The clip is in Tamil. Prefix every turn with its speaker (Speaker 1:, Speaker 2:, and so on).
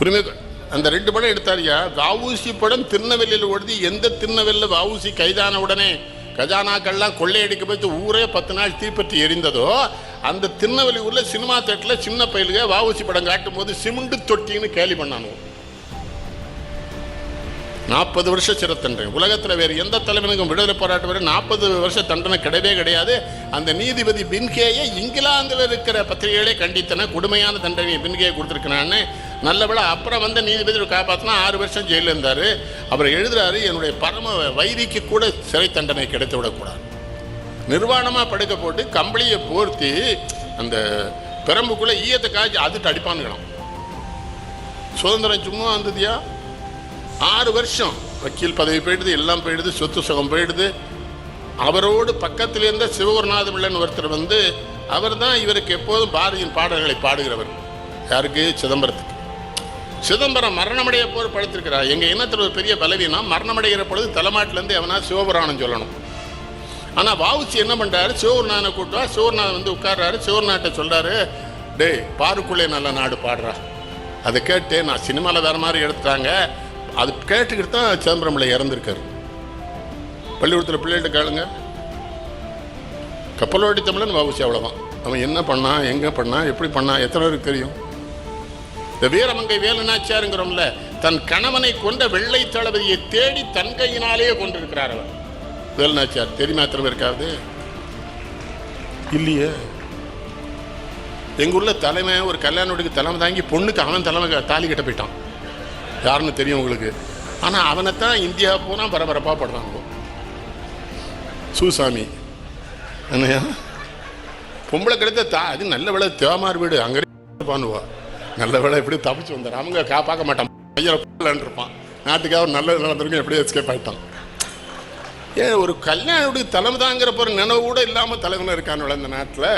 Speaker 1: உரிமை அந்த ரெண்டு படம் எடுத்தாரியா? வாவூசி படம் திருநெல்வேலியில் ஓடுது. எந்த திருநெல்வேலியில் வாவூசி கைதான உடனே கஜானாக்கள்லாம் கொள்ளையடிக்க போய் ஊரே பத்து நாள் தீப்பற்றி எரிந்ததோ அந்த திருநெல்வேலி ஊரில் சினிமா தேட்டரில் சின்ன பயிலுக வாவூசி படம் காட்டும் போது சிமெண்டு தொட்டின்னு கேலி பண்ணானுவோம் நாற்பது வருஷ சிறை தண்டனை உலகத்தில் வேறு எந்த தலைவனுக்கும் விடுதலை போராட்டம் வரை நாற்பது வருஷ தண்டனை கிடையவே கிடையாது. அந்த நீதிபதி பின்கேயை இங்கிலாந்தில் இருக்கிற பத்திரிகைகளே கண்டித்தன கொடுமையான தண்டனையை பின்கேயை கொடுத்துருக்கிறான்னு நல்லவேளை அப்புறம் வந்து நீதிபதி காப்பாற்றினா ஆறு வருஷம் ஜெயிலில் இருந்தார். அவர் எழுதுறாரு என்னுடைய பரம வைரிக்கு கூட சிறை தண்டனை கிடைத்து விடக்கூடாது. நிர்வாணமாக படுக்க போட்டு கம்பளியை போர்த்தி அந்த பிரம்புக்குள்ளே ஈயத்தை காய்ச்சி அதுட்டு அடிப்பான்னு சுதந்திரம் சும்மா வந்ததியா? ஆறு வருஷம். வக்கீல் பதவி போயிடுது எல்லாம் போயிடுது சொத்து சுகம் போயிடுது. அவரோடு பக்கத்தில் இருந்த சிவகுருநாத பிள்ளைன்னு ஒருத்தர் வந்து அவர் தான் இவருக்கு எப்போதும் பாரதியின் பாடல்களை பாடுகிறவர். யாருக்கு? சிதம்பரத்துக்கு. சிதம்பரம் மரணமடைய போர் படுத்திருக்கிறார். எங்கள் இனத்தில் ஒரு பெரிய பலவீனம் மரணமடைகிற பொழுது தலைமாட்டிலேருந்து எவனா சிவபுராணம் சொல்லணும். ஆனால் வாவுச்சி என்ன பண்ணுறாரு சிவகுருநாதனை கூட்டுவா சிவகுருநாதன் வந்து உட்கார்றாரு. சிவகுருநாட்டை சொல்கிறாரு டேய் பாருக்குள்ளே நல்ல நாடு பாடுறா. அதை கேட்டு நான் சினிமாவில் வேறு மாதிரி எடுத்துட்டாங்க. அது கேட்டுக்கிட்டு தான் சிதம்பரம் பிள்ளை இறந்துருக்காரு. பள்ளிக்கூடத்தில் பிள்ளைகிட்ட கேளுங்க. கப்பலோட்டி தமிழன் வாவுச்சி அவ்வளோதான் அவன் என்ன பண்ணான் எங்கே பண்ணான் எப்படி பண்ணான் எத்தனை பேருக்கு தெரியும்? இந்த வீரமங்கை வேலுநாச்சியாருங்கிறோம்ல தன் கணவனை கொண்ட வெள்ளை தளபதியை தேடி தன் கையினாலேயே கொண்டிருக்கிறார் அவர். வேலுநாச்சியார் தெரியுமா எத்தனை இருக்காது? இல்லையே. எங்கள் ஊரில் தலைமை ஒரு கல்யாண வீட்டுக்கு தலைமை தாங்கி பொண்ணுக்கு அவன் தலைமை தாலி கட்ட போயிட்டான். யாருன்னு தெரியும் உங்களுக்கு. ஆனால் அவனைத்தான் இந்தியா பூரா பரபரப்பாக படுறாங்க. சூசாமி. என்னையா? பொம்பளை கிடைத்த தா அது நல்ல வேலை தேமார் வீடு. அங்கே பண்ணுவா நல்ல வேலை எப்படி தப்பிச்சு வந்தார். அவங்க கா பார்க்க மாட்டான். பையன் இருப்பான். நாட்டுக்காக ஒரு நல்லது நடந்திருக்கும் எப்படியோ எஸ்கேப் ஆகிட்டான் ஏன் ஒரு கல்யாணம் தலைமை தாங்கிற போகிற நினைவு கூட இல்லாமல் தலைவனாக இருக்கான்னு இந்த நாட்டில்